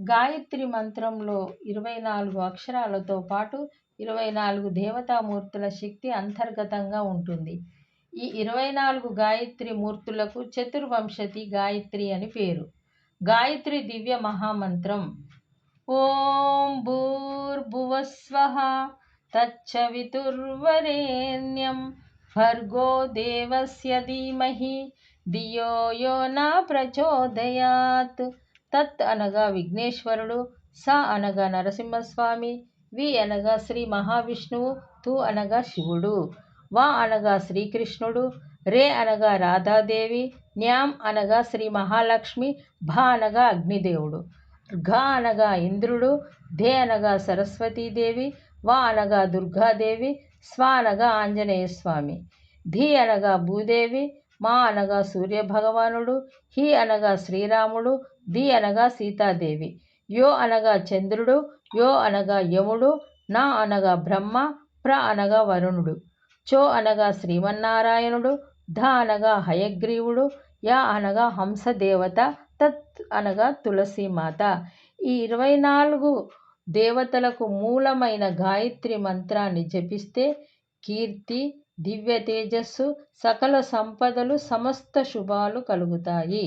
గాయత్రి మంత్రంలో ఇరవై నాలుగు అక్షరాలతో పాటు ఇరవై నాలుగు దేవతామూర్తుల శక్తి అంతర్గతంగా ఉంటుంది. ఈ ఇరవై నాలుగు గాయత్రి మూర్తులకు చతుర్వంశతి గాయత్రి అని పేరు. గాయత్రి దివ్య మహామంత్రం. ఓం భూర్భువస్వ తచ్చవితుర్వరేణ్యం భర్గో దేవస్య ధీమహి ధియో యో నా ప్రచోదయాత్. తత్ అనగా విఘ్నేశ్వరుడు స అనగా నరసింహస్వామి వి అనగా శ్రీ మహావిష్ణువు తు అనగా శివుడు వా అనగా శ్రీకృష్ణుడు రే అనగా రాధాదేవి న్యామ్ అనగా శ్రీ మహాలక్ష్మి భ అనగా అగ్నిదేవుడు. ఘ అనగా ఇంద్రుడు ధే అనగా సరస్వతీదేవి వా అనగా దుర్గాదేవి స్వ అనగా ఆంజనేయ స్వామి ధి అనగా భూదేవి మా అనగా సూర్యభగవానుడు హి అనగా శ్రీరాముడు ది అనగా సీతాదేవి యో అనగా చంద్రుడు యో అనగా యముడు నా అనగా బ్రహ్మ ప్ర అనగా వరుణుడు చో అనగా శ్రీమన్నారాయణుడు ధ అనగా హయగ్రీవుడు యా అనగా హంసదేవత తత్ అనగా తులసీమాత. ఈ ఇరవై నాలుగు దేవతలకు మూలమైన గాయత్రి మంత్రాన్ని జపిస్తే కీర్తి దివ్య తేజస్సు సకల సంపదలు సమస్త శుభాలు కలుగుతాయి.